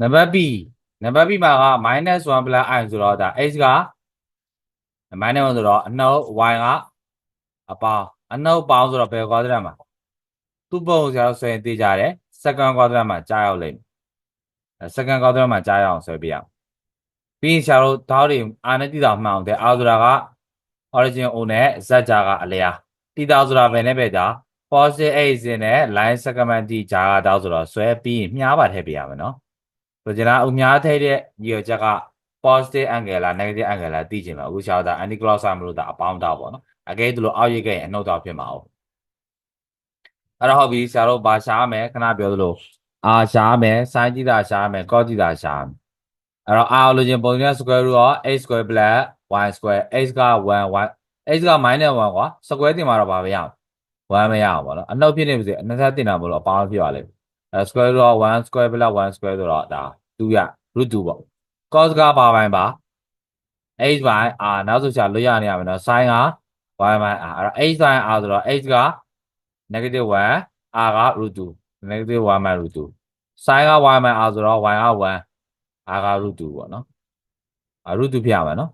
နံပါတ် B နံပါတ် B မှာက minus 1 plus i ဆိုတော့ဒါ x က minus 1ဆိုတော့အနှုတ် y ကအပေါင်းအနှုတ်ပေါင်းဆိုတော့ဘယ်ကွာဒရတ်မှာသူ့ပုံဆရာတို့ဆိုရင်သိကြတယ် second ကွာဒရတ်မှာကြားရောက်လိမ့်မယ်အဲ second ကွာဒရတ်မှာကြားရအောင်ဆွဲပြရအောင်ပြီးရင်ဆရာတို့ဓာတ်တွေအာနဲ့တိတာမှန်အောင်တဲ့အာဆိုတာက origin o နဲ့ z ကြားကအလျားတိတာဆိုတာဘယ်နဲ့ပဲကြာ positive x နဲ့ line segment တိကြားကတောက်ဆိုတော့ဆွဲပြီးရင်မြားပါထည့်ပြရမယ်နော် ဆိုကြလားအများထည့်တဲ့ညီရချက်က positive angle လား negative angle လားသိချင်တော့အခုရှာတာ anti clockwise မလို့ဒါအပေါင်းတော့ပေါ့နော်အကဲသူလိုအောက်ရိတ်ခဲ့ရင်အနှုတ်တော့ဖြစ်မှာဟုတ်အဲ့တော့ဟုတ်ပြီဆရာတို့ဘာရှာရမယ်ခဏပြောသလိုအာရှာရမယ် sin ကြည့်တာရှာရမယ် cos ကြည့်တာရှာရမယ်အဲ့တော့အာလိုချင်ပုံစံ square root of x square plus y square x က1 y x က minus 1ကွာ square တင်မှာတော့ဘာပဲရအောင်1မရအောင်ပေါ့နော်အနှုတ်ဖြစ်နေပါစေအနှစ်သက်တင်တာမလို့အပေါင်းဖြစ်ပါလိမ့်မယ်အဲ square root of 1 square plus 1 square ဆိုတော့ဒါ2ရ root 2ပေါ့ cos ကဘာပိုင်းပါ h ပိုင်း r နောက်ဆိုချာလွတ်ရနေရမယ်နော် sin က y ပိုင်း r အဲ့တော့ h sin r ဆိုတော့ h က negative 1 r က root 2 negative 1 minus root 2 sin က y minus r ဆိုတော့ y က1 r က root 2ပေါ့နော်အ root 2ဖြစ်ရမယ်နော်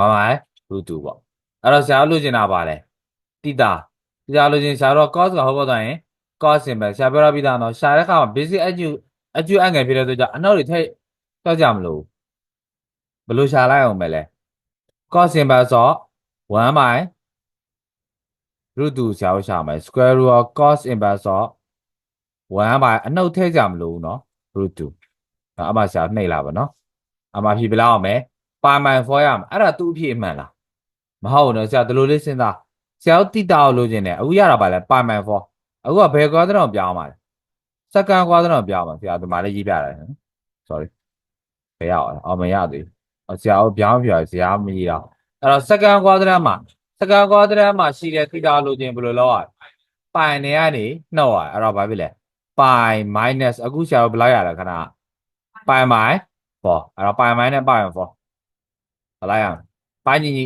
y minus root 2ပေါ့အဲ့တော့ဆရာလို့ချင်တာပါလဲတိတာတိတာလို့ချင်ဆရာတော့ cos ကဟုတ်ပေါ့တော့ရင် cos စင်ပဲဆရာပြောရပြီးသားနော်ရှာတဲ့ခါမှာ basic အကျူအကျူအငယ်ဖြစ်တဲ့အတွက်ကြောင့်အနောက်တွေထိတ်တော့ကြမလို့ဘယ်လိုရှာလိုက်အောင်ပဲလဲ cos စင်ပဲဆို1 by root 2ဆရာတို့ရှာမယ် square root of cos inverse of 1 by အနှုတ်ထည့်ကြမလို့နော် root 2အမှဆရာနှိပ်လာပါနော်အမှဖြေပြလောက်အောင်မယ် pi by 4ရမယ်အဲ့ဒါသူ့အဖြစ်အမှန်လားမဟုတ်ဘူးနော်ဆရာဒီလိုလေးစဉ်းစားဆရာတို့တိတာကိုလိုချင်တယ်အခုရတာပါလဲ pi by 4 အခုကဘယ်ကွာဒတော့ပြောင်းပါလဲ second ကွာဒတော့ပြောင်းပါဆရာဒီမှာလေးရေးပြရတယ်နော် sorry ဘယ်ရောက်လဲအော်မရသေးဘူးဆရာတို့ပြောင်းပြဆရာမရေးတော့အဲ့တော့ second ကွာဒရမှာ second quadrant မှာရှိတဲ့ theta လို့ချင်းဘယ်လိုလုပ်ရလဲ pi နဲ့ကနေနှုတ်ရအဲ့တော့ဘာဖြစ်လဲ pi minus အခုဆရာတို့ဘယ်လောက်ရလဲခဏ pi by 4အဲ့တော့ pi minus pi 4ဘယ်လောက်ရလဲ pi ညီညီ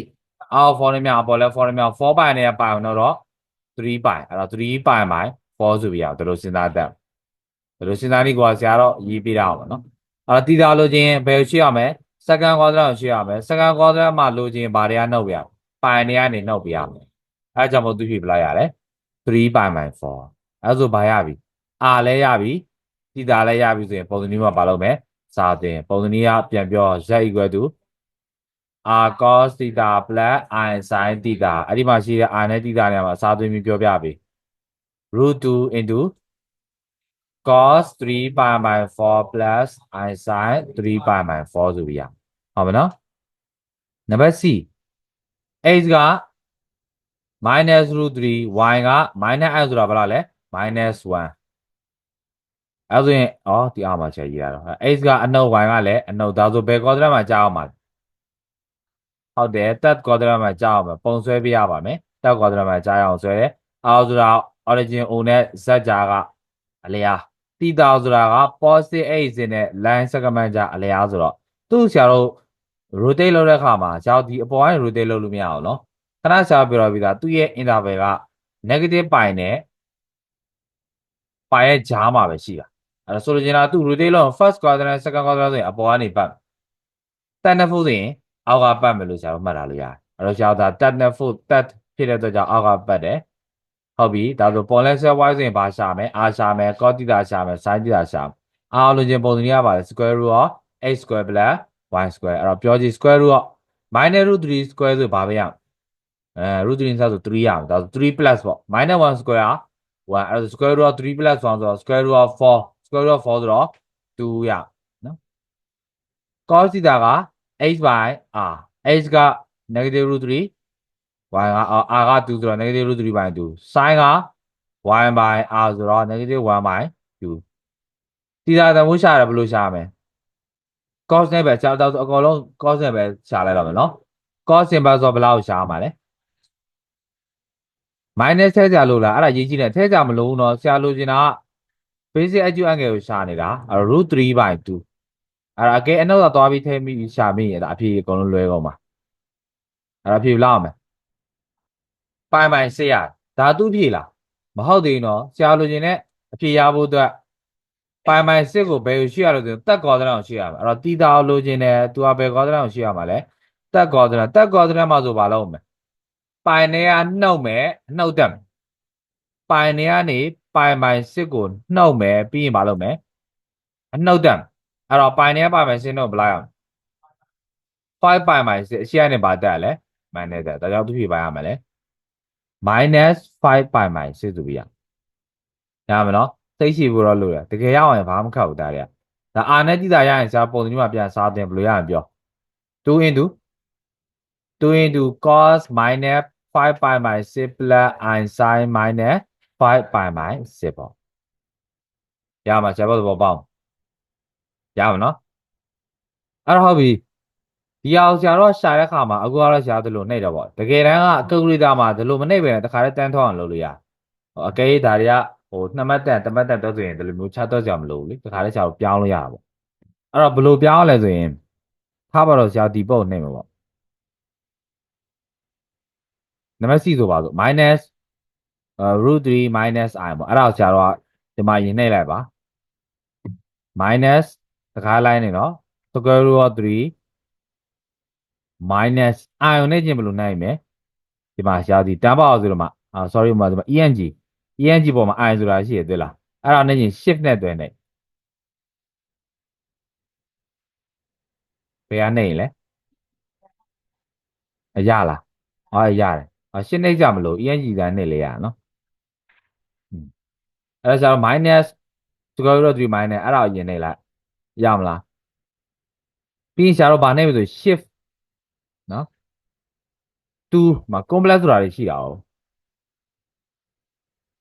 အော်4နဲ့မြောက်အပေါ်လဲ4နဲ့မြောက်4 pi နဲ့ pi တော့ 3 pi အဲ့တော့3 pi by 4ဆိုပြီးရအောင်ဒါလိုစဉ်းစားတတ်ဒါလိုစဉ်းစားနေကွာဆရာတော့ရေးပြတာအောင်ပါနော်အဲ့တော့ theta လို့ချင်းဘယ်ရှိရမလဲ second quadrant ကိုရှိရမယ် second quadrant မှာလို့ချင်းဘာတွေကနှုတ်ပြရပိုင်နေကနေနှုတ်ပြရမယ်အဲကြောင့်မို့သူဖြည့်ပလိုက်ရတယ်3 pi by 4အဲဆိုဘာရပြီ r လဲရပြီတိတာလဲရပြီဆိုရင်ပုံစံမျိုးမှာဘာလုပ်မလဲစာတင်ပုံစံမျိုးကပြန်ပြော z equal to r cos theta plus i sin theta အဲ့ဒီမှာရှိတဲ့ r နဲ့ theta နဲ့မှာစာသွင်းပြီးပြောပြပြီ root 2 into cos 3 pi by 4 plus i sin 3 pi by 4ဆိုပြီးရဟုတ်ပါနော်နံပါတ် c x က minus root 3 y က minus i ဆိုတာဘာလဲ minus 1အဲဆိုရင်ဩဒီအားမှာချက်ရေးရတော့ x ကအနှုတ် y ကလည်းအနှုတ်ဒါဆိုဘယ် quadrant မှာကြားအောင်ပါလဲ ဟုတ်တယ် third quadrant မှာကြားအောင်ပါပုံဆွဲပြရပါမယ် third quadrant မှာကြားအောင်ဆွဲတယ်အော်ဆိုတာ origin o နဲ့ z ကြားကအလျားတိတာဆိုတာက positive x နဲ့ line segment ကြားအလျားဆိုတော့သူ့ဆရာတို့ rotate လုပ်တဲ့အခါမှာဇာတ်ဒီအပေါ်ကနေ rotate လုပ်လို့မရအောင်နော်ခဏရှာပြောပြတာသူ့ရဲ့ interval က negative pi နဲ့ pi ရဲ့ကြားမှာပဲရှိတာအဲ့ဒါဆိုလိုချင်တာသူ rotate လုပ် first quadrant second quadrant ဆိုရင်အပေါ်ကနေပတ်တန်တဲ့ဖို့ဆိုရင် အောက်ကပတ်မယ်လို့ဆရာတို့မှတ်ထားလို့ရတယ်အဲ့တော့ဆရာတို့ဒါတက်တဲ့ဖို့တက်ဖြစ်တဲ့အတွက်ကြောင့်အောက်ကပတ်တယ်ဟုတ်ပြီဒါဆို polynomial y ဆိုရင်ဘာရှာမယ် r ရှာမယ် cos theta ရှာမယ် sin theta ရှာမယ်အားလုံးချင်းပုံစံကြီးရပါတယ် square root of x square plus y square အဲ့တော့ပြောကြည့် square root က minus root 3 square ဆိုဘာပဲရအဲ root 3ဆိုဆို3ရအောင်ဒါဆို3 plus ပေါ့ minus 1 square က1အဲ့ဒါ square root of 3 plus 1ဆိုတော့ square root of 4 square root of 4ဆိုတော့2ရနော် cos theta က h by r h က negative root 3 y က r က2ဆိုတော့ negative root 3 by 2 sin က y by r ဆိုတော့ negative 1 by 2 theta တမိုးရှာရဘယ်လိုရှာမလဲ cos နဲ့ပဲရှာတော့အကုန်လုံး cos နဲ့ပဲရှာလိုက်တော့မယ်နော် cos စင်ပါဆိုဘယ်လောက်ရှာမှာလဲ minus ထဲကြလို့လားအဲ့ဒါရေးကြည့်နေထဲကြမလို့နော်ရှာလို့ချင်တာက basic acute angle ကိုရှာနေတာအဲ့ root 3 by 2 အဲ့ဒါအကဲအနောက်ကသွားပြီးထဲမိရှာမိရင်ဒါအဖြေအကုန်လုံးလွဲကုန်ပါအဲ့ဒါအဖြေလောက်အောင်မယ်ပိုင်ပိုင်စစ်ရဓာတုဖြေလားမဟုတ်သေးဘူးနော်ရှာလို့ချင်တဲ့အဖြေရဖို့အတွက်ပိုင်ပိုင်စစ်ကိုဘယ်ကိုရှိရလို့ဆိုရင်တက်ကော်ဒရန်ကိုရှိရမှာအဲ့တော့တီတာကိုလိုချင်တယ်သူကဘယ်ကော်ဒရန်ကိုရှိရမှာလဲတက်ကော်ဒရန်တက်ကော်ဒရန်မှာဆိုဘာလုပ်မလဲပိုင်နေကနှုတ်မယ်နှုတ်တက်မယ်ပိုင်နေကနေပိုင်ပိုင်စစ်ကိုနှုတ်မယ်ပြီးရင်ဘာလုပ်မယ်အနှုတ်တက်မယ် အဲ့တော့ပိုင်နေကပိုင်ပိုင်စစ်နှုတ်ဘယ်လောက်ရအောင်5ပိုင်ပိုင်စစ်အရှိကနေပါတက်ရလဲ minus တက်ဒါကြောင့်သူဖြေပိုင်ရမယ်လေ minus 5ပိုင်ပိုင်စစ်ဆိုပြီးရရမယ်နော်သိရှိဖို့တော့လို့ရတကယ်ရအောင်ရင်ဘာမှမခက်ဘူးဒါတွေကဒါအာနဲ့ကြည့်တာရရင်ဆရာပုံစံမျိုးမှာပြန်စားတင်ဘယ်လိုရရင်ပြော2 into 2 into cos minus 5 pi by 6 plus i sin minus 5 pi by 6ပေါ့ရမှာဆရာဘသဘောပေါက် ရမှာနော်အဲ့တော့ဟုတ်ပြီဒီအောင်ဆရာတော့ရှာတဲ့ခါမှာအခုကတော့ဆရာတို့လိုနှိပ်တော့ပေါ့တကယ်တမ်းကအကယ်ကူလေတာမှာဒီလိုမနှိပ်ပဲတခါတည်းတန်းထောက်အောင်လုပ်လို့ရဟိုအကယ်၍ဒါတွေကဟိုနှစ်မှတ်တန်တစ်မှတ်တန်တော့ဆိုရင်ဒီလိုမျိုးချတော့ကြမလို့လေတခါတည်းဆရာတို့ပြောင်းလို့ရတာပေါ့အဲ့တော့ဘယ်လိုပြောင်းလဲဆိုရင်ထားပါတော့ဆရာဒီပုတ်နှိပ်မှာပေါ့နံပါတ် C ဆိုပါဆို minus အဲ root 3 minus i ပေါ့အဲ့ဒါကိုဆရာတို့ကဒီမှာရင်နှိပ်လိုက်ပါ minus တခါလိုက်နေနော် square root of 3 minus ion နဲ့ချင်းဘယ်လိုနိုင်မလဲဒီမှာရှားဒီတန်းပါအောင်ဆိုတော့မှအာ sorry မှာဒီမှာ ENG ENG ပေါ်မှာ ion ဆိုတာရှိရတွေ့လားအဲ့ဒါနဲ့ချင်း shift နဲ့တွဲနေဘယ်ကနေလဲအရလားဟာရတယ်အရှင်းနေကြမလို့ ENG တိုင်းနဲ့လေရနော်အဲ့ဒါဆိုတော့ minus square root of 3 minus အဲ့ဒါကိုရင်နေလိုက် ရမလားပြီးရင်ရှားတော့ဗာနေပြီဆို shift နော်2မှာ complex ဆိုတာတွေရှိတာ哦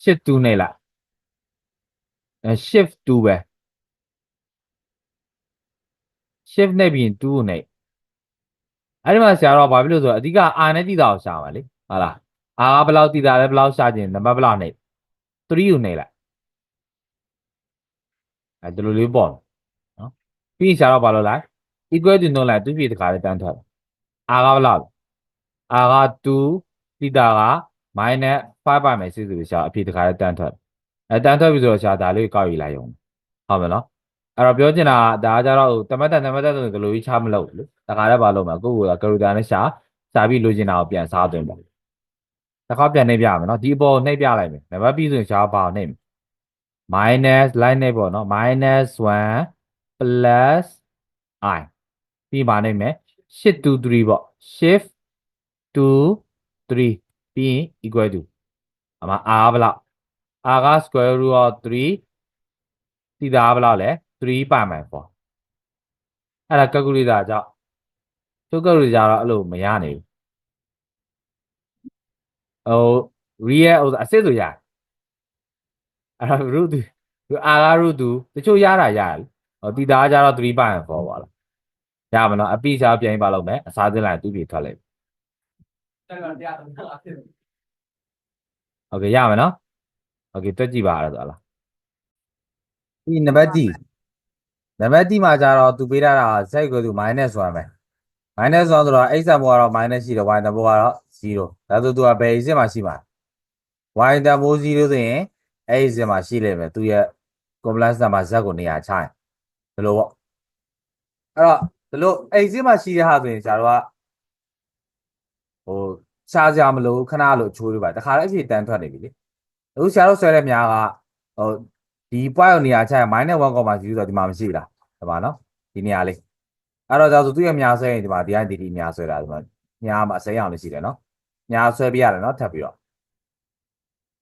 shift 2နေလိုက်အဲ shift 2ပဲ shift နေပြီးရင်2ကိုနေအဲ့ဒီမှာဆရာတော်ဘာဖြစ်လို့ဆိုတော့အဓိက R နဲ့တည်တာကိုရှာပါလေဟုတ်လား R ကဘယ်လောက်တည်တာလဲဘယ်လောက်ရှာခြင်းနံပါတ်ဘယ်လောက်နေ3ကိုနေလိုက်အဲဒီလိုလေးပေါ့နော် ပြီးရင်ဆရာတော်ဘာလုပ်လိုက် equal to နှုတ်လိုက်သူပြည့်တခါလေးတန်းထွက် R ကဘယ်လောက် R က2တည်တာက minus 5ပါမယ်စစ်ဆိုပြီးရှာအဖြစ်တခါလေးတန်းထွက်အဲတန်းထွက်ပြီဆိုတော့ရှာဒါလေးကိုကောက်ယူလိုက်ရုံဟုတ်မယ်နော်အဲ့တော့ပြောချင်တာကဒါကကြတော့တမတ်တန်တမတ်တန်ဆိုရင်ဒီလိုကြီးချမလို့လေတခါလည်းမလုပ်မှာကိုယ့်ကိုယ်ကကရူတာနဲ့ရှာရှာပြီးလိုချင်တာကိုပြန်စားသွင်းပါတစ်ခါပြန်နှိပ်ပြမယ်နော်ဒီအပေါ်နှိပ်ပြလိုက်မယ်နံပါတ်ပြီးဆိုရင်ရှာပါနှိပ်မယ် minus line နဲ့ပေါ့နော် minus 1 plus i ပြီးပါနိုင်မယ် shift to 3ပေါ့ shift to 3ပြီးရင် equal to အမ r ဘယ်လောက် r က square root of 3တိတာဘယ်လောက်လဲ3ပါမယ်ပေါ့အဲ့ဒါ calculator ကြောင့်သူ calculator တော့အဲ့လိုမရနိုင်ဘူးဟို real ဟိုအစစ်ဆိုရတယ်အဲ့တော့ root သူ r က root သူတချို့ရတာရတယ် ဟိုတိတာကကြတော့3ပါမယ်ပေါ့ပါလားရမနော်အပိစားပြန်ပါလို့မယ်အစားသင်းလိုက်သူပြေထွက်လိုက်โอเคရမယ်နော်โอเคတွက်ကြည့်ပါရတော့လားဒီနံပါတ်ဒီနံပါတ်ဒီမှာကြတော့သူပေးထားတာ z ကိုသူ minus 1ပဲ minus 1ဆိုတော့ x တန်ဘောကတော့ minus ရှိတယ် y တန်ဘောကတော့0ဒါဆိုသူကဘယ် x မှာရှိမှာ y တန်ဘော0ဆိုရင် x မှာရှိလိမ့်မယ်သူရဲ့ complex number z ကိုနေရာချရင် ဒီလိုပေါ့အဲ့တော့ဒီလို x မှာရှိတဲ့ဟာဆိုရင်ကျတော့ဟိုရှားကြမလို့ခဏလို့ချိုးလို့ပါတခါလည်းအဖြစ်တန်းထွက်နေပြီလေအခုဆရာတို့ဆွဲတဲ့များကဟိုဒီ point ကိုနေရာချရင် -1.0 ဆိုတော့ဒီမှာမရှိလားဒီမှာနော်ဒီနေရာလေးအဲ့တော့ဒါဆိုသူ့ရဲ့များဆွဲရင်ဒီမှာဒီကဒီဒီများဆွဲတာဒီမှာများမှာအစိမ်းအောင်လေးရှိတယ်နော်များဆွဲပြရတယ်နော်ထပ်ပြီးတော့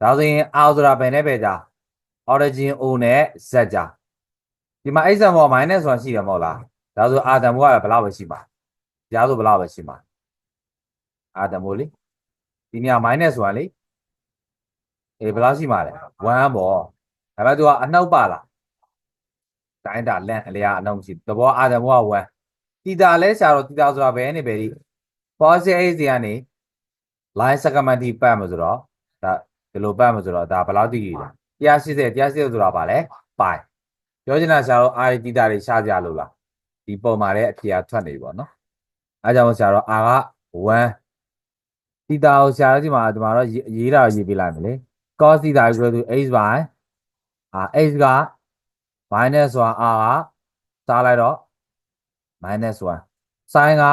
ဒါဆိုရင် r ဆိုတာဘယ်နဲ့ပဲကြာ origin o နဲ့ z ကြာ ဒီမှာ x ဘော minus 1ရှိတယ်မဟုတ်လားဒါဆို r တန်ဖိုးကဘယ်လောက်ပဲရှိမှာကြားဆိုဘယ်လောက်ပဲရှိမှာ r တန်ဖိုးလေဒီနေရာ minus 1လေအေးဘယ်လောက်ရှိမှာလဲ1ပေါ့ဒါပေမဲ့ तू ကအနှုတ်ပါလားတိုင်းတာလန့်အလျာအနှုတ်မရှိသဘော r တန်ဖိုးက1တီတာလဲဆရာတော့တီတာဆိုတာဘယ်နဲ့ပဲဒီ positive x တွေကနေ line segment ဒီပတ်မှာဆိုတော့ဒါဒီလိုပတ်မှာဆိုတော့ဒါဘယ်လောက်တိကြီးလဲ180 180ဆိုတာပါလဲပိုင် ပြောချင်တာဆရာတော့ r တီတာတွေရှာကြလို့လားဒီပုံမှာလည်းအဖြေကထွက်နေပြီပေါ့နော်အဲကြောင့်ဆရာတော့ r က1တီတာကိုဆရာတို့ဒီမှာဒီမှာတော့ရေးတာရေးပေးလိုက်မယ်လေ cos တီတာ equal to h by r h က minus 1 r ကစားလိုက်တော့ minus 1 sin က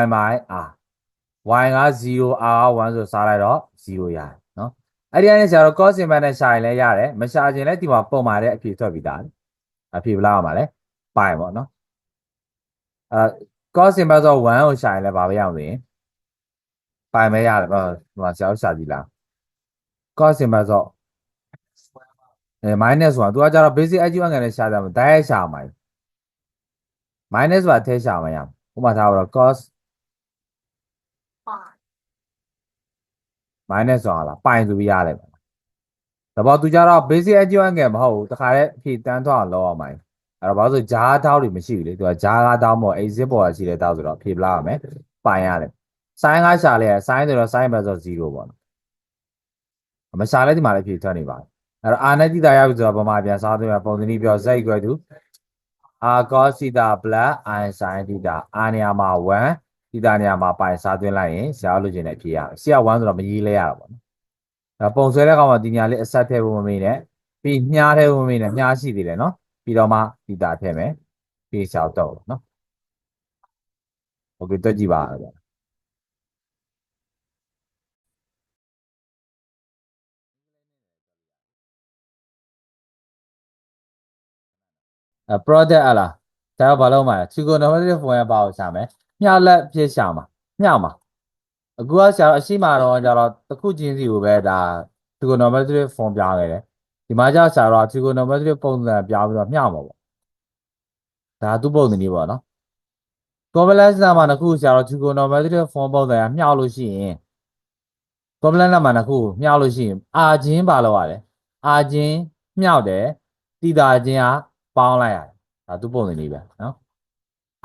y by r y က0 r က1ဆိုစားလိုက်တော့0ရတယ်နော်အဲ့ဒီကနေဆရာတို့ cos inverse နဲ့ရှာရင်လည်းရတယ်မရှာခြင်းလည်းဒီမှာပုံမာတဲ့အဖြေထွက်ပြီးသားလေအ ဖြေဘယ်လောက်အောင်ပါလဲပိုင်ပေါ့နော်အဲ cos inverse ဆို1ကိုရှာရင်လည်းဘာပဲရအောင်ဆိုရင်ပိုင်ပဲရတယ်ပေါ့ဒီမှာဆရာတို့ရှာကြည့်လား cos inverse ဆိုအဲ minus 1သူကကြတော့ basic algebra ငယ်နဲ့ရှာကြမှာဓာတ်ရိုက်ရှာမှာ minus ပါထည့်ရှာမှာရမှာဥပမာထားတော့ cos minus 1လားပိုင်ဆိုပြီးရတယ် ပေါ့။ဒါပေါ့သူကြတော့ basic algebra ငယ်မဟုတ်ဘူးတခါတည်းအဖြေတန်းထွက်အောင်လုပ်အောင်မယ်။အဲ့တော့ဘာလို့ဆိုဂျားတောက်တွေမရှိဘူးလေသူကဂျားကားတောက်မို့ exit ပေါ်ရှိတဲ့တောက်ဆိုတော့အဖြေဘလောက်ရမယ်ပိုင်ရတယ်။ sin ကရှာလဲ sin ဆိုတော့ sin ပဲဆို0ပေါ့နော်။မရှာလဲဒီမှာလည်းအဖြေထွက်နေပါတယ်။အဲ့တော့ r နဲ့တိတာရပြီဆိုတော့ပုံမှန်ပြန်စားသွင်းရပုံစံကြီးပြော z equal to r cos theta plus i sin theta r နေရာမှာ1 theta နေရာမှာပိုင်စားသွင်းလိုက်ရင်ဆရာလို့ချင်တဲ့အဖြေရမယ်။ဆရာ1ဆိုတော့မရေးလဲရတာပေါ့နော်။ ဒါပုံဆွဲတဲ့ကောင်မှာဒီညာလေးအဆက်ထည့်ဖို့မမေ့နဲ့။ပြီးမြားထည့်ဖို့မမေ့နဲ့မြားရှိသေးတယ်နော်။ပြီးတော့မှ theta ထည့်မယ်။ပြီးရှောက်တော့နော်။ Okay တွက်ကြည့်ပါဗျာ။အဲ product အလားဒါတော့ဘာလို့မှာလဲ trigonometric form ရဲ့ဘာကိုရှာမယ်မျှလက်ဖြစ်ရှာမှာမျှမှာ အခုကရှာတော့အရှိမတော့ကြတော့တစ်ခုချင်းစီကိုပဲဒါ trigonometric form ပြခဲ့တယ်ဒီမှာကျရှာတော့ trigonometric ပုံစံပြပြီးတော့မျှမှာပေါ့ဒါသူ့ပုံစံนี้ပေါ့နော် complex number တစ်ခုရှာတော့ trigonometric form ပုံစံကမျှလို့ရှိရင် complex number တစ်ခုမျှလို့ရှိရင်အာချင်းဘာလို့ရလဲအာချင်းမျှတယ်တိတာချင်းကပေါင်းလိုက်ရတယ်ဒါသူပုံစံလေးပဲနော်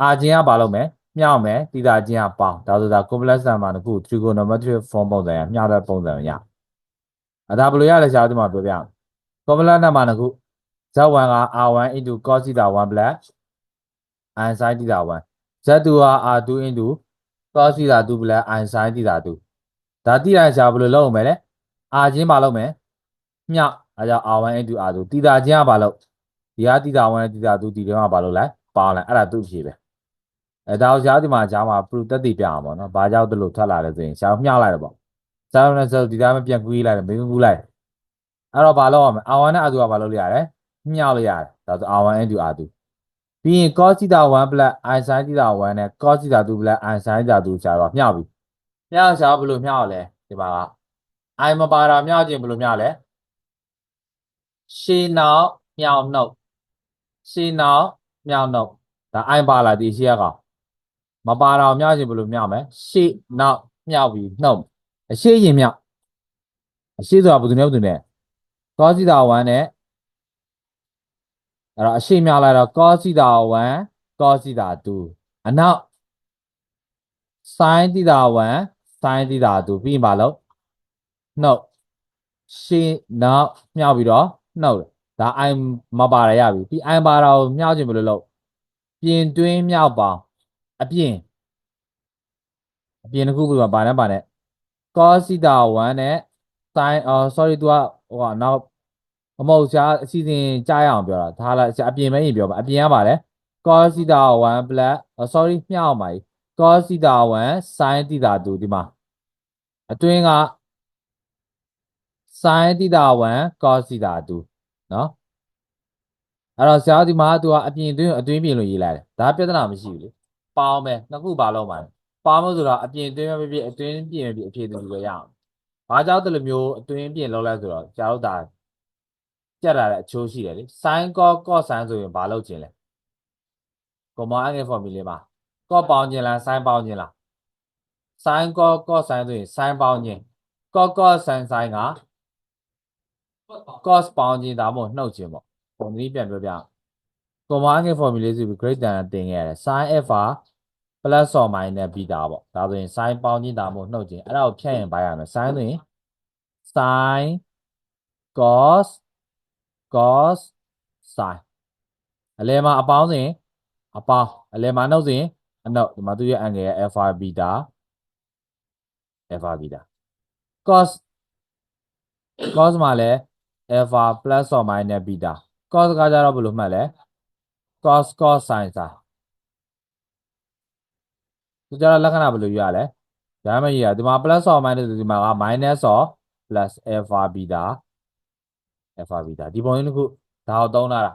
အာချင်းကဘာလုပ်မလဲ မျှောက်မယ်တိတာချင်းကပေါင်းဒါဆိုတာ complex number တစ်ခု trigonometric form ပုံစံရမျှတဲ့ပုံစံရအဲဒါဘယ်လိုရလဲရှားဒီမှာပြောပြအောင် complex number တစ်ခု z1 က r1 into cos theta 1 plus i sin theta 1 z2 က r2 into cos theta 2 plus i sin theta 2ဒါတိတိုင်းရှားဘယ်လိုလုပ်အောင်မလဲအာချင်းမလုပ်မယ်မျှအဲကြောင့် r1 into r2 တိတာချင်းကဘာလုပ်ဒီဟာတိတာ1နဲ့တိတာ2ဒီတော့ကဘာလို့လဲပေါင်းလိုက်အဲ့ဒါသူ့အဖြေပဲ အဲဒါကိုရှားဒီမှာဂျားမှာ proof တက်တည်ပြအောင်ပေါ့နော်ဘာကြောင့်တလို့ထွက်လာလဲဆိုရင်ရှားမျှလိုက်တော့ပေါ့ရှားနဲ့ဆိုဒီတိုင်းမပြန်ကူးလိုက်တယ်မင်းကူးလိုက်အဲ့တော့ဘာလုပ်ရမလဲ r1 နဲ့ r2 ကဘာလုပ်လို့ရတယ်မျှလို့ရတယ်ဒါဆို r1 into r2 ပြီးရင် cos theta 1 plus i sin theta 1နဲ့ cos theta 2 plus i sin theta 2ရှားတော့မျှပြီမျှရှားဘယ်လိုမျှရလဲဒီမှာက i မပါတာမျှခြင်းဘယ်လိုမျှလဲရှေးနောက်မြောက်နှုတ်ရှေးနောက်မြောက်နှုတ်ဒါအိုင်ပါလာဒီရှေးကကောင် မပါတော့မြောက်ခြင်းဘယ်လိုမြောက်မလဲရှေးနောက်မြောက်ပြီးနှုတ်အရှေးရင်မြောက်အရှေးဆိုတာဘယ်သူနဲ့ဘယ်သူနဲ့ cos theta 1နဲ့အဲ့တော့အရှေ့မြောက်လိုက်တော့ cos theta 1 cos theta 2အနောက် sin theta 1 sin theta 2ပြီးရင်ဘာလို့နှုတ်ရှေ့နောက်မြောက်ပြီးတော့နှုတ်ဒါအိုင်မပါရရပြီပြီးအိုင်ပါတာကိုမြောက်ခြင်းဘယ်လိုလုပ်ပြင်တွင်းမြောက်ပေါင်း အပြင်အပြင်တစ်ခုပြပါနဲ့ပါနဲ့ cos theta 1နဲ့ sin အော် sorry သူကဟိုကနောက်အမဟုတ်ရှားအစီအစဉ်ကြားရအောင်ပြောတာဒါလာအပြင်မဲရင်ပြောပါအပြင်ကပါလေ cos theta 1 plus sorry မြောက်ပါ cos theta 1 sin theta 2ဒီမှာအတွင်းက sin theta 1 cos theta 2နော်အဲ့တော့ဆရာဒီမှာသူကအပြင်အတွင်းအတွင်းပြင်လို့ရေးလိုက်တယ်ဒါပြဿနာမရှိဘူးလေ ပေါင်းမယ်နှစ်ခုပါလုံးပါပေါင်းလို့ဆိုတော့အပြင်အတွင်းပဲဖြစ်အတွင်းပြင်ပဲဖြစ်အဖြေတူပဲရအောင်ဘာကြောင့်တလူမျိုးအတွင်းပြင်လောက်လဲဆိုတော့ဆရာတို့ဒါကြက်လာတဲ့အချိုးရှိတယ်လေ sin cos cos sin ဆိုရင်ဘာလုပ်ခြင်းလဲကွန်မာအငယ် formula မှာ cos ပေါင်းခြင်းလား sin ပေါင်းခြင်းလား sin cos cos sin ဆိုရင် sin ပေါင်းခြင်း cos cos sin sin က cos ပေါင်းခြင်းဒါမှမဟုတ်နှုတ်ခြင်းပေါ့ပုံစံပြန်ပြောပြအောင် ကွန်မာအငယ် formula ဆိုပြီး greater than တင်ခဲ့ရတယ် sin f က plus or minus beta ပေါ့ဒါဆိုရင် sin ပေါင်းခြင်းဒါမှမဟုတ်နှုတ်ခြင်းအဲ့ဒါကိုဖြတ်ရင်ပါရမယ် sin ဆိုရင် sin cos cos sin အလဲမှာအပေါင်းဆိုရင်အပေါင်းအလဲမှာနှုတ်ဆိုရင်အနှုတ်ဒီမှာသူရဲ့ angle ရဲ့ alpha beta alpha beta cos cos မှာလဲ alpha plus or minus beta cos ကကြတော့ဘယ်လိုမှတ်လဲ cos cos sin sin သူကြတော့လက္ခဏာဘယ်လိုယူရလဲဒါမှမဟုတ်ဒီမှာ plus or minus ဒီမှာက minus or plus alpha beta alpha beta ဒီပုံရင်းတစ်ခုဒါကိုသုံးလာတာ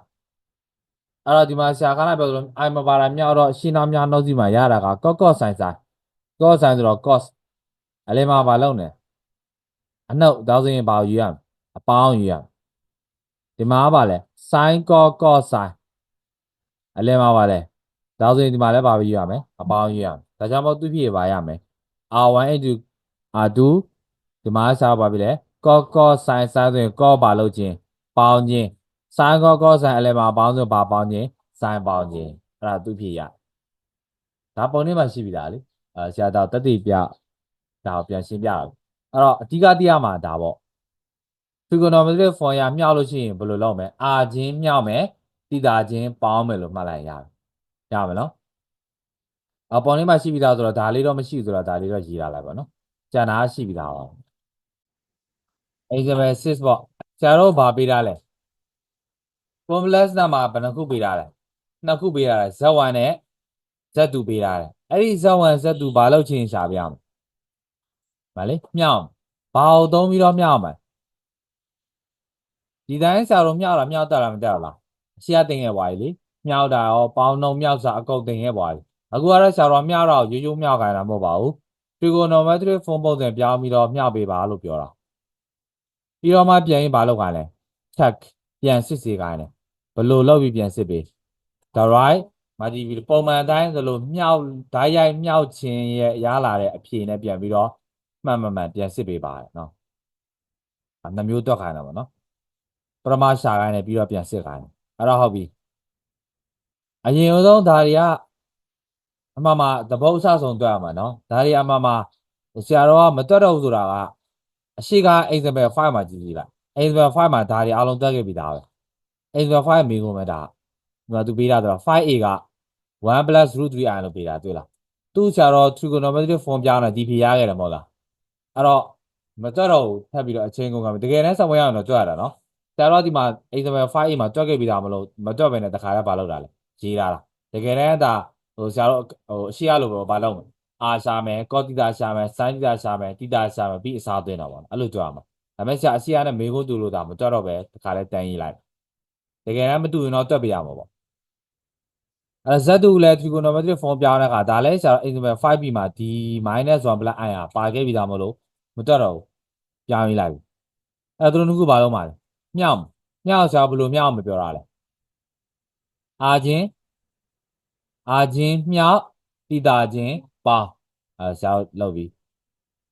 အဲ့တော့ဒီမှာဆရာခဏပြောသလိုအိုင်မပါလာမြောက်တော့ရှင်းအောင်မြောက်နှုတ်စီမှာရတာက cos cos sin sin cos sin ဆိုတော့ cos အလဲမှာဘာလုပ်နေအနှုတ်ဒါဆိုရင်ဘာကိုယူရမလဲအပေါင်းယူရမယ်ဒီမှာကဘာလဲ sin cos cos sin အလဲမှာပါလဲဒါဆိုရင်ဒီမှာလည်းဘာပဲယူရမယ်အပေါင်းယူရမယ်ဒါကြောင့်မို့သူပြည့်ပါရမယ် r1 into r2 ဒီမှာစားပါပြီလေ cos cos sin sin ဆိုရင် cos ပါလို့ချင်းပေါင်းချင်း sin cos cos sin အလဲမှာပေါင်းဆိုပါပေါင်းချင်း sin ပေါင်းချင်းအဲ့ဒါသူပြည့်ရဒါပုံထဲမှာရှိပြီလားလေအဲဆရာတော်တတိပြဒါကိုပြန်ရှင်းပြရအောင်အဲ့တော့အဓိကတရားမှာဒါပေါ့ trigonometric form ရမြောက်လို့ရှိရင်ဘယ်လိုလုပ်မလဲ r ချင်းမြောက်မယ် တိတာချင်းပေါင်းမယ်လို့မှတ်လိုက်ရတယ်ရမယ်နော်အပေါ်လေးမှာရှိပြီးသားဆိုတော့ဒါလေးတော့မရှိဘူးဆိုတော့ဒါလေးတော့ရေးရလိုက်ပါနော်ကျန်တာရှိပြီးသားပါ example 6ပေါ့ဆရာတို့ဘာပေးထားလဲ formula နံပါတ်ဘယ်နှခုပေးထားလဲနှစ်ခုပေးထားတယ် z1 နဲ့ z2 ပေးထားတယ်အဲ့ဒီ z1 z2 ဘာလို့ချင်းရှာပြအောင်မလဲမြောက်ဘာကိုသုံးပြီးတော့မြောက်မှာဒီတိုင်းဆရာတို့မြောက်တာမြောက်တတ်တာမတတ်ဘူးလားအ ရှိရတင်ခဲ့ပါလေမြောက်တာရောပေါင်းနှုံမြောက်စာအကုတ်တင်ခဲ့ပါလေအခုကတော့ဆရာတော်မြောက်တော့ရိုးရိုးမြောက်ခိုင်းတာမဟုတ်ပါဘူး trigonometric form ပုံစံပြောင်းပြီးတော့မြောက်ပေးပါလို့ပြောတာပြီးတော့မှပြန်ရင်ဘာလုပ်ခိုင်းလဲ check ပြန်စစ်စေခိုင်းတယ်ဘယ်လိုလုပ်ပြီးပြန်စစ်ပေး the right မာဒီဗီပုံမှန်အတိုင်းဆိုလို့မြောက်ဓာတ်ရိုက်မြောက်ခြင်းရဲ့ရလာတဲ့အဖြေနဲ့ပြန်ပြီးတော့မှန်မှန်မှန်ပြန်စစ်ပေးပါတယ်နော်အဲနှမျိုးတွက်ခိုင်းတာပေါ့နော်ပရမရှာခိုင်းတယ်ပြီးတော့ပြန်စစ်ခိုင်းတယ် အဲ့တော့ဟုတ်ပြီအရင်ဆုံးဒါတွေကအမှန်မှသဘောအဆဆုံးတွက်ရမှာနော်ဒါတွေအမှန်မှဆရာတော်ကမတွက်တော့ဘူးဆိုတာကအရှိက example 5မှာကြည့်ကြည့်လိုက် example 5မှာဒါတွေအားလုံးတွက်ခဲ့ပြီးသားပဲ example 5မိကုန်မဲ့ဒါဒီမှာသူပေးတာတော့ 5a က1 plus root 3i လို့ပေးတာတွေ့လားသူ့ဆရာတော် trigonometric form ပြောင်းတာဒီဖြေရခဲ့တယ်မဟုတ်လားအဲ့တော့မတွက်တော့ဘူးထပ်ပြီးတော့အချင်းကုန်ကတကယ်တမ်းစမွေးရအောင်တော့တွက်ရတာနော် ဆရာတော်ဒီမှာ example 5a မှာတွက်ခဲ့ပြီးသားမလို့မတွက်ဘဲနဲ့တခါတည်းဘာလုပ်တာလဲရေးတာလားတကယ်တမ်းဒါဟိုဆရာတော်ဟိုအရှိရလို့ပဲဘာလုပ်မလဲအာရှာမယ်ကောတိတာရှာမယ်ဆိုင်းတိတာရှာမယ်တိတာရှာမယ်ပြီးအစားသွင်းတော့ပါအဲ့လိုကြွရမှာဒါပေမဲ့ဆရာအရှိရနဲ့မေခွန်းတူလို့ဒါမတွက်တော့ပဲတခါတည်းတန်းရေးလိုက်တကယ်တမ်းမတူရင်တော့တွက်ပြရမှာပေါ့အဲ z2 လည်း trigonometric form ပြောင်းတဲ့အခါဒါလည်းဆရာ example 5b မှာဒီ -1 plus i อ่ะပါခဲ့ပြီးသားမလို့မတွက်တော့ဘူးပြောင်းရေးလိုက်ပြီအဲသူတို့နှစ်ခုဘာလို့မှာလဲ မြောက်မြောက်ဆရာဘယ်လိုမြောက်မပြောတာလဲအာချင်းအာချင်းမြောက်တိတာချင်းပေါင်းအဲဆရာလောက်ပြီ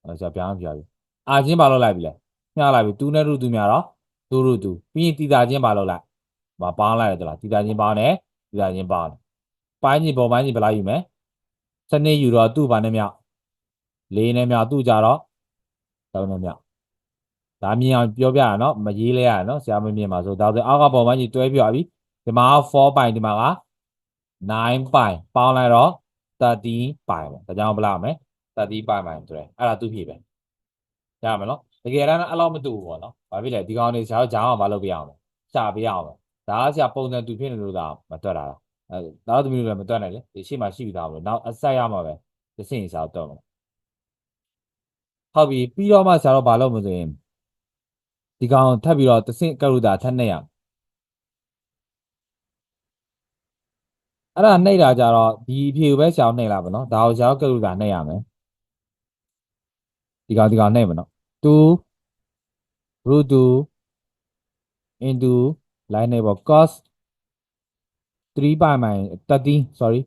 အဲဆရာပြောင်းပြောပြီအာချင်းဘာလို့လိုက်ပြီလဲမြောက်လိုက်ပြီတူနဲ့တူတူများတော့တူတူတူပြီးရင်တိတာချင်းဘာလို့လိုက်မပေါင်းလိုက်တယ်လားတိတာချင်းပေါင်းတယ်တိတာချင်းပေါင်းတယ်ပိုင်းကြီးပေါ်ပိုင်းကြီးဘယ်လောက်ယူမလဲစနစ်ယူတော့သူ့ဘာနဲ့မြောက်လေးနဲ့မြောက်သူ့ကြတော့သုံးနဲ့မြောက် ဒါမြင်အောင်ပြောပြရနော်မရေးလဲရနော်ဆရာမမြင်ပါဆိုဒါဆိုအောက်ကပေါ်ပိုင်းကြီးတွဲပြပြီဒီမှာ4ပိုင်ဒီမှာက9ပိုင်ပေါင်းလိုက်တော့30ပိုင်ပေါ့ဒါကြောင့်ဘယ်လောက်မလဲ30ပိုင်ပိုင်ဆိုရဲအဲ့ဒါသူ့ဖြည့်ပဲရမယ်နော်တကယ်တမ်းအဲ့လောက်မတူဘူးပေါ့နော်ဘာဖြစ်လဲဒီကောင်တွေဆရာတို့ဂျာအောင်မလုပ်ပြအောင်ရှာပေးအောင်ဒါကဆရာပုံစံတူဖြစ်နေလို့ဒါမတွက်တာလားအဲနောက်သမီးတို့လည်းမတွက်နိုင်လေဒီရှေ့မှာရှိပြီးသားမလို့နောက်အဆက်ရမှာပဲတစ်စင်ဆရာတို့တွက်မှာဟုတ်ပြီပြီးတော့မှဆရာတို့ဘာလုပ်မလို့ဆိုရင် ဒီကောင်ထပ်ပြီးတော့တစ်စင်ကရုတာထပ်နှိပ်ရအဲ့ဒါနှိပ်တာကြတော့ဒီအဖြေကိုပဲရှောင်းနှိပ်လာပါနော်ဒါကိုရှောင်းကရုတာနှိပ်ရမယ်ဒီကောင်ဒီကောင်နှိပ်မယ်နော်2 root 2 into line neighbor cos 3 pi minus 13 sorry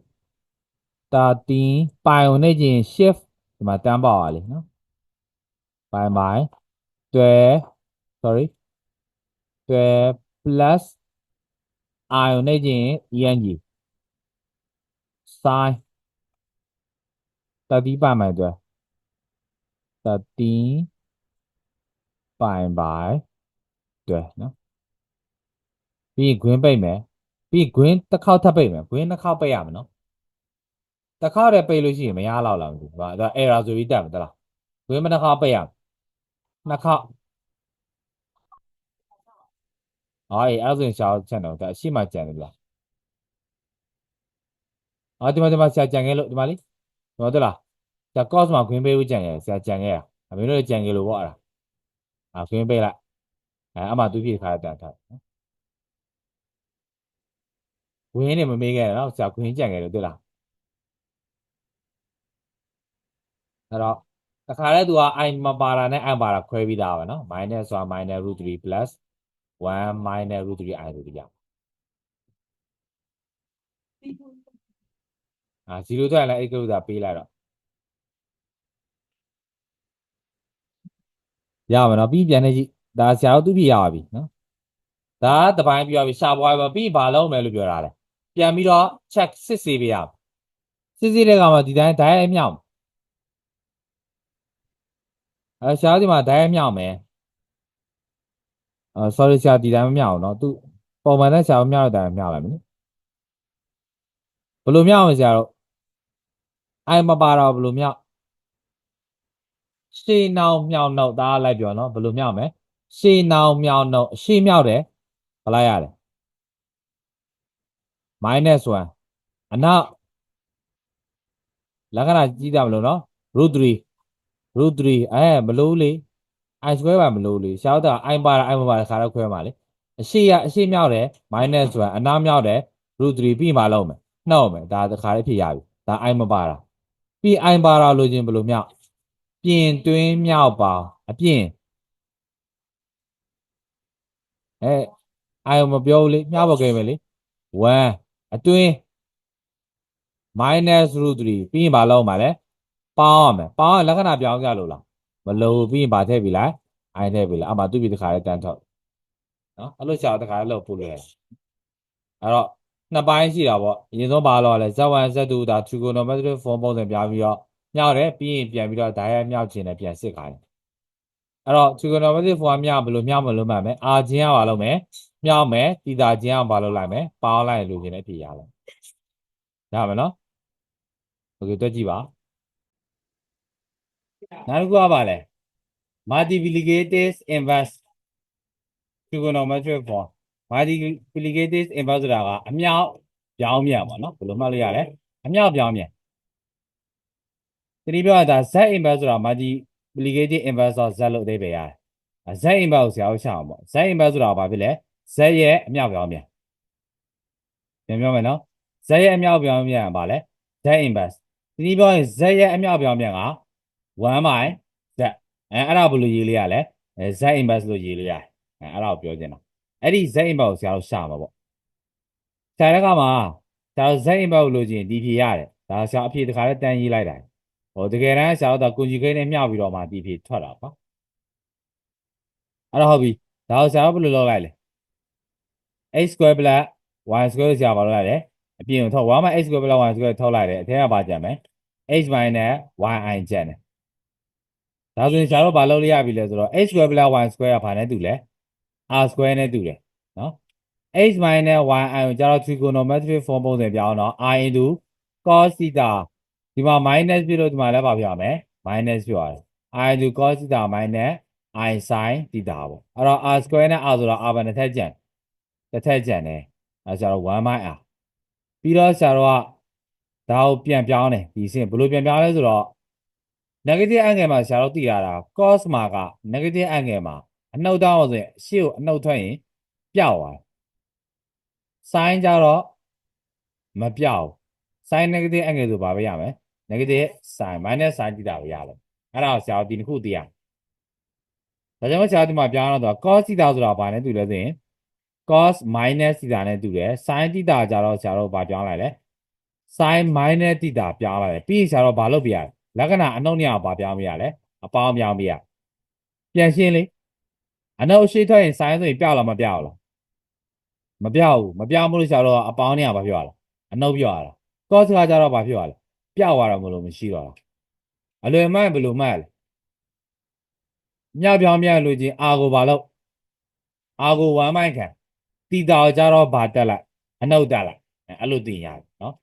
13 pi ကိုနှိပ်ခြင်း shift ဒီမှာတန်းပေါက်ပါလေနော် pi by 12 sorry 12 plus i ကိုနှိပ်ခြင်း eng sin 30 pi minus 12 13 pi by 12နော်ပြီးရင် green ပိတ်မယ်ပြီး green တစ်ခေါက်ထပ်ပိတ်မယ် green နှစ်ခေါက်ပိတ်ရမယ်နော်တစ်ခေါက်တည်းပိတ်လို့ရှိရင်မရတော့လားမသိဘူးဒါ error ဆိုပြီးတက်မယ်တလား green မတစ်ခေါက်ပိတ်ရမယ်နှစ်ခေါက် အော်အေးအဲ့ဒါဆိုရင်ရှားချက်တော့ဒါအရှိမှကြံတယ်လားအော်ဒီမှာဒီမှာဆရာကြံခဲ့လို့ဒီမှာလေဒီမှာတို့လားဆရာ course မှာခွင့်ပေးဦးကြံခဲ့ဆရာကြံခဲ့ရအမေတို့လည်းကြံခဲ့လို့ပေါ့အဲ့ဒါအာခွင့်ပေးလိုက်အဲအမှသူပြည့်ခါတန်ထားနော်ဝင်းနေမမေးခဲ့ရနော်ဆရာခွင့်ကြံခဲ့လို့တွေ့လားအဲ့တော့တခါလဲသူက i မပါတာနဲ့ i ပါတာခွဲပြီးသားပဲနော် minus ဆိုတာ minus root 3 plus 1 minus root 3 i လို့ပြရအာ0ထွက်ရင်လည်းအဲ့ကုသာပေးလိုက်တော့ရပါတော့ပြီးပြန်နေကြည့်ဒါဆရာတို့သူပြရပါပြီနော်ဒါတပိုင်းပြောပြီးရှားပွားပဲပြီးဘာလုပ်မယ်လို့ပြောတာလဲပြန်ပြီးတော့ check စစ်ဆေးပေးရမယ်စစ်ဆေးတဲ့ကောင်မှာဒီတိုင်းဒိုင်းအမြောက်အဲရှားဒီမှာဒိုင်းအမြောက်မယ် အာ sorry ဆရာဒီတိုင်းမမြောက်ဘူးเนาะသူပုံမှန်တဲ့ဆရာမမြောက်တဲ့တိုင်းမြောက်လိုက်မယ်ဘယ်လိုမြောက်မလဲဆရာတို့အိုင်မပါတော့ဘယ်လိုမြောက်ရှေးနောင်မြောက်နှုတ်ဒါလိုက်ပြောနော်ဘယ်လိုမြောက်မလဲရှေးနောင်မြောက်နှုတ်ရှေးမြောက်တယ်ဘလိုက်ရတယ် minus 1အနောက်လက္ခဏာကြီးတာမလို့နော် root 3 root 3အဲမလို့လေ i square ပါမလို့လေရှားတော့ i ပါတာ i မပါတာခါတော့ခွဲပါလေအရှိရအရှိမြောက်တယ် minus 1အနောက်မြောက်တယ် root 3ပြီးမှလုံးမယ်နှုတ်မယ်ဒါတခါလေးဖြစ်ရပြီဒါ i မပါတာပြီး i ပါတာလို့ချင်းဘယ်လိုမြောက်ပြင်တွင်းမြောက်ပါအပြင်အဲ i မပြောဘူးလေမြောက်ပါခဲ့မယ်လေ1အတွင်း minus root 3ပြီးရင်ဘာလုပ်မှာလဲပေါင်းရမယ်ပေါင်းရင်လက္ခဏာပြောင်းကြလို့လား မလို့ပြီးရင်ဘာထည့်ပြီလား i ထည့်ပြီလားအမှသူ့ပြီတခါလေးတန်းထုတ်နော်အဲ့လိုရှာတခါလေးလို့ပို့လို့ရတယ်အဲ့တော့နှစ်ပိုင်းရှိတာပေါ့အရင်ဆုံးဘာလို့လဲ z1 z2 ဒါ trigonometric form ပုံစံပြပြီးတော့မြောက်တယ်ပြီးရင်ပြန်ပြီးတော့ diagonal မြောက်ခြင်းနဲ့ပြန်စစ်ခိုင်းတယ်အဲ့တော့ trigonometric form မြောက်ဘယ်လိုမြောက်မလို့မှတ်မယ် r ချင်းကဘာလုပ်မယ်မြောက်မယ်တီတာချင်းကဘာလုပ်လိုက်မယ်ပေါင်းလိုက်လို့ခြင်းနဲ့ဖြစ်ရမယ်ရမယ်နော်โอเคတွက်ကြည့်ပါ နောက်တစ်ခုကပါလဲ multiplicative inverse trigonometric form multiplicative inverse ဆိုတာကအမြောက်ပြောင်းပြန်ပါနော်ဘယ်လိုမှတ်လို့ရလဲအမြောက်ပြောင်းပြန်တတိယပြောတာ z inverse ဆိုတာ multiplicative inverse of z လို့အဓိပ္ပာယ်ရတယ် z inverse ကိုဆရာတို့ရှာအောင်ပေါ့ z inverse ဆိုတာဘာဖြစ်လဲ z ရဲ့အမြောက်ပြောင်းပြန်ပြန်ပြောမယ်နော် z ရဲ့အမြောက်ပြောင်းပြန်ကဘာလဲ z inverse တတိယပြောရင် z ရဲ့အမြောက်ပြောင်းပြန်က 1 by z အဲအဲ့ဒါဘယ်လိုရေးလေးရလဲအဲ z inverse လို့ရေးလေးရတယ်အဲအဲ့ဒါကိုပြောချင်တာအဲ့ဒီ z inverse ကိုဆရာတို့ရှာမှာပေါ့ဆရာတဲ့ကမှာဆရာတို့ z inverse လို့ချင်းဒီဖြေရတယ်ဒါဆရာအဖြေတခါလဲတန်းရေးလိုက်တာဟိုတကယ်တမ်းဆရာတို့ကကွန်ဂျူဂိတ်နဲ့မျှပြီးတော့မှဒီဖြေထွက်တာပေါ့အဲ့တော့ဟုတ်ပြီဒါကိုဆရာတို့ဘယ်လိုလုပ်လိုက်လဲ x square plus y square ဆရာဘာလုပ်လိုက်လဲအပြင်ကိုထုတ်1 x square plus y square ထုတ်လိုက်တယ်အထက်ကဘာကြံမယ် h minus yi ကျန်တယ် ဒါဆိုရင်ဆရာတို့ဘာလုပ်လို့ရပြီလဲဆိုတော့ h square plus y square ကဘာနဲ့တူလဲ r square နဲ့တူတယ်နော် h minus yi ကိုကျတော့ trigonometric form ပုံစံပြောင်းတော့ i into cos theta ဒီမှာ minus ပြလို့ဒီမှာလည်းဘာပြောရမလဲ minus ပြောရတယ် i into cos theta minus i sin theta ပေါ့အဲ့တော့ r square နဲ့ r ဆိုတော့ r ဘာတစ်ထက်ကျန်တစ်ထက်ကျန်တယ်အဲဆိုတော့1 by r ပြီးတော့ဆရာတို့ကဒါကိုပြန်ပြောင်းတယ်ဒီစင်ဘယ်လိုပြန်ပြောင်းလဲဆိုတော့ negative angle မှာဆရာတို့သိရတာ cos မှာက negative angle မှာအနှုတ်တောင်းဆိုရင်ရှေ့ကိုအနှုတ်ထွက်ရင်ပျောက်သွား sin ကြတော့မပျောက် sin negative angle ဆိုဘာပဲရမယ် negative sin minus sin တိတာပဲရတယ်အဲ့ဒါကိုဆရာတို့ဒီတစ်ခုသိရဒါကြောင့်ဆရာတို့ဒီမှာပြောင်းတော့ cos တိတာဆိုတာဘာနဲ့တူလဲဆိုရင် cos minus သီတာနဲ့တူတယ် sin သီတာကြတော့ဆရာတို့ဘာပြောင်းလိုက်လဲ sin minus သီတာပြောင်းလိုက်တယ်ပြီးရင်ဆရာတို့ဘာလုပ်ပြရလဲ လက္ခဏာအနှုတ်ညဘာပြောင်းပြရလဲအပေါင်းပြောင်းပြရပြန်ရှင်းလေအနှုတ်ရှိထွက်ရင် sin ဆိုရင်ပြောက်လားမပြောက်လားမပြောက်ဘူးမပြောက်ဘူးလို့ဆရာတို့အပေါင်းညဘာပြောရလဲအနှုတ်ပြောရလား cos ကကြတော့ဘာပြောရလဲပြောက်သွားတော့မလို့မရှိတော့လားအလွယ်မှန်ဘယ်လိုမှန်လဲမြပြောင်းမြလို့ချင်းအာကိုဘာလို့အာကို1မိုင်ခံတီတာကိုကြတော့ဘာတက်လိုက်အနှုတ်တက်လိုက်အဲ့လိုသိရတယ်နော်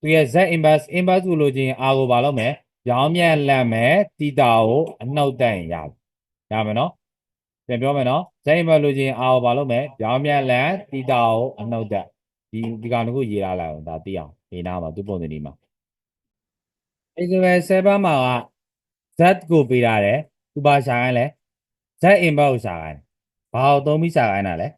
သူရဲ့ z inverse inverse ကိုလိုချင်အာကိုဘာလုပ်မယ် ပြောင်းမြန်လန့်မယ်တီတာကိုအနှုတ်တက်ရင်ရတယ်ရမယ်နော်ပြန်ပြောမယ်နော်ဇက်အိမ်ဘက်လိုချင်အာကိုဘာလုပ်မယ်ပြောင်းမြန်လန်တီတာကိုအနှုတ်တက်ဒီဒီကောင်တစ်ခုရေးထားလိုက်အောင်ဒါသိအောင်ဒီနားမှာသူပုံစံဒီမှာ example 7မှာက z ကိုပေးထားတယ်သူပါရှာခိုင်းလဲ z inbox ကိုရှာခိုင်းဘာကိုသုံးပြီးရှာခိုင်းတာလဲ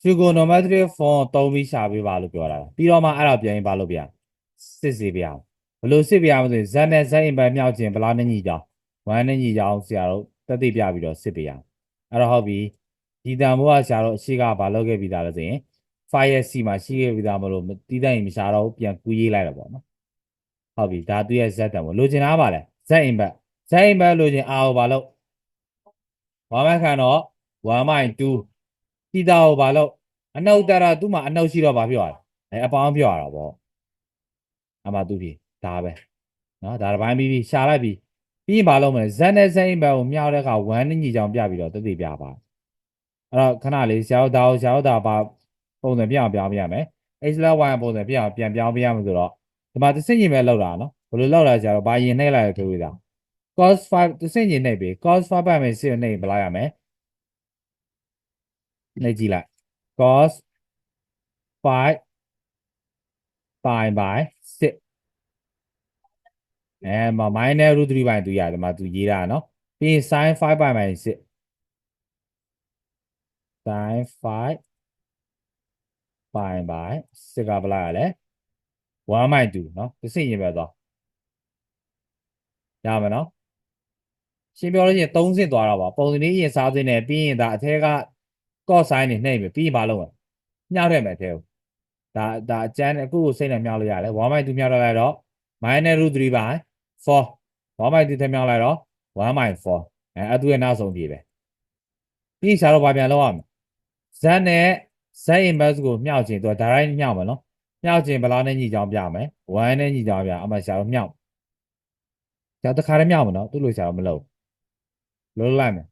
trigonometric form သုံးပြီးရှာပေးပါလို့ပြောတာပြီးတော့မှအဲ့ဒါပြန်ရင်ဘာလုပ်ပြစစ်စီပြအောင် ဘလို့စစ်ပြအောင်ဆိုရင် z နဲ့ z inbox မြောက်ခြင်းဘလားနဲ့ညီကြအောင်1နဲ့ညီကြအောင်ဆရာတို့တက်သိပြပြီးတော့စစ်ပြအောင်အဲ့တော့ဟုတ်ပြီဒီတန်ဖိုးကဆရာတို့အရှိကဘာလုပ်ခဲ့ပြီးသားလဲဆိုရင် file c မှာရှိခဲ့ပြီးသားမလို့တီးတိုင်းမရှာတော့ဘူးပြန်ကူးရေးလိုက်တော့ပေါ့နော်ဟုတ်ပြီဒါသူရဲ့ z တန်ပေါ့လိုချင်တာပါလဲ z impact z impact လိုချင် r ကိုဘာလို့ဘာမှခံတော့1/2တီတာကိုဘာလို့အနှုတ်တရသူ့မှာအနှုတ်ရှိတော့ဘာပြောရလဲအဲအပေါင်းပြောရတာပေါ့အမှသူဖြစ် ဒါပဲနော်ဒါတစ်ပိုင်းပြီးပြီးရှာလိုက်ပြီးပြီးရင်ဘာလုပ်မလဲ z နဲ့ z impact ကိုမြောက်တဲ့အခါ1နဲ့ညီချောင်ပြပြီးတော့တသိပြပါအဲ့တော့ခဏလေးဆရာတို့ဒါကိုဆရာတို့ဒါပါပုံစံပြအောင်ပြောင်းပြရမယ် x လက် y ပုံစံပြအောင်ပြန်ပြောင်းပြရမယ်ဆိုတော့ဒီမှာတစ်စင်ရင်ပဲလောက်တာနော်ဘယ်လိုလောက်တာကြတော့ဘာရင်နှိပ်လိုက်ရထိုးရတာ cos 5တစ်စင်ရင်နှိပ်ပြီ cos 5ပိုင်းမယ်စစ်နှိပ်ဘယ်လောက်ရမလဲနှိပ်ကြည့်လိုက် cos 5ပိုင်းပိုင်းစစ် အဲမ minus root 3ပိုင်းသူရတယ်ဒီမှာသူရေးတာနော်ပြီးရင် sin 5ပိုင်းပိုင်းစစ် sin 5ပိုင်းပိုင်းစစ်ကဘယ်လောက်ရလဲ1/2နော်တစ်စင်ရင်ပဲသွားရမယ်နော်ရှင်းပြောလို့ရှိရင်3ဆင့်သွားတော့ပါပုံစံလေးရင်စားစင်းနဲ့ပြီးရင်ဒါအထက်ကကော့ဆိုင်နေနှိပ်ပြီပြီးရင်မလုပ်ဘူးညှောက်ရက်မယ်အထဲကိုဒါဒါအကျန်းအခုကိုစိတ်နဲ့မြောက်လို့ရတယ်1/2မြောက်တော့လိုက်တော့ minus root 3 by 4 1/2ထဲမြောက်လိုက်တော့1/4အဲအတူရဲ့နောက်ဆုံးပြေပဲပြီးရှာတော့ဘာပြန်လုပ်ရမလဲ z နဲ့ z inverse ကိုမြောက်ခြင်းသူက direct မြောက်မယ်နော်မြောက်ခြင်းဘယ်လောက်နဲ့ညီကြောင်းပြမယ်1နဲ့ညီကြောင်းပြအမှရှာတော့မြောက်ရှာတခါတည်းမြောက်မယ်နော်သူ့လိုရှာတော့မလုပ်ဘူးလုံးလိုက်မယ်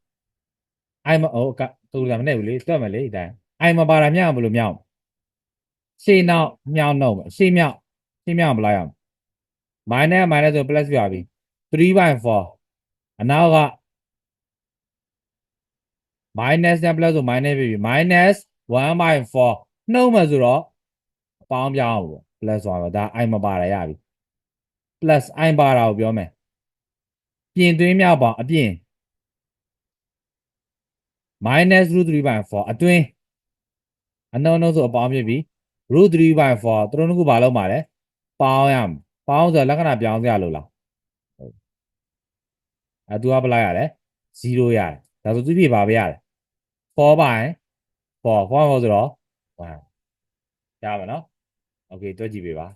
အိုင်မဟုတ်ကသူလည်းမနဲ့ဘူးလေတွက်မယ်လေဒီတိုင်းအိုင်မပါတာမြောက်ဘလို့မြောက်ရှေ့နောက်မြောက်တော့ရှေ့မြောက်ရှေ့မြောက်ဘယ်လောက်ရအောင် minus minus ဆို plus ပြပြီ3/4အနောက်က minus နဲ့ plus ဆို minus ပြပြီ minus 1/4နှုတ်မှဆိုတော့အပေါင်းပြောင်းပေါ့ plus သွားပါဒါအိုင်မပါတာရပြီ plus အိုင်ပါတာကိုပြောမယ်ပြင်သွင်းမြောက်ပါအပြင် minus root 3 by 4အတွင်းအနှုံနှုံဆိုအပေါင်းဖြစ်ပြီ root 3 by 4သူတို့ကဘာလုပ်မှာလဲပေါင်းရမယ် ပေါင်းဆိုလက္ခဏာပြောင်းကြလို့လားဟုတ်အဲသူကဘယ်လိုက်ရလဲ0ရတယ်ဒါဆိုသူပြပါပဲရတယ်4 by 4 4ဆိုတော့1ရပါနော် okay တွက်ကြည့်ပေးပါ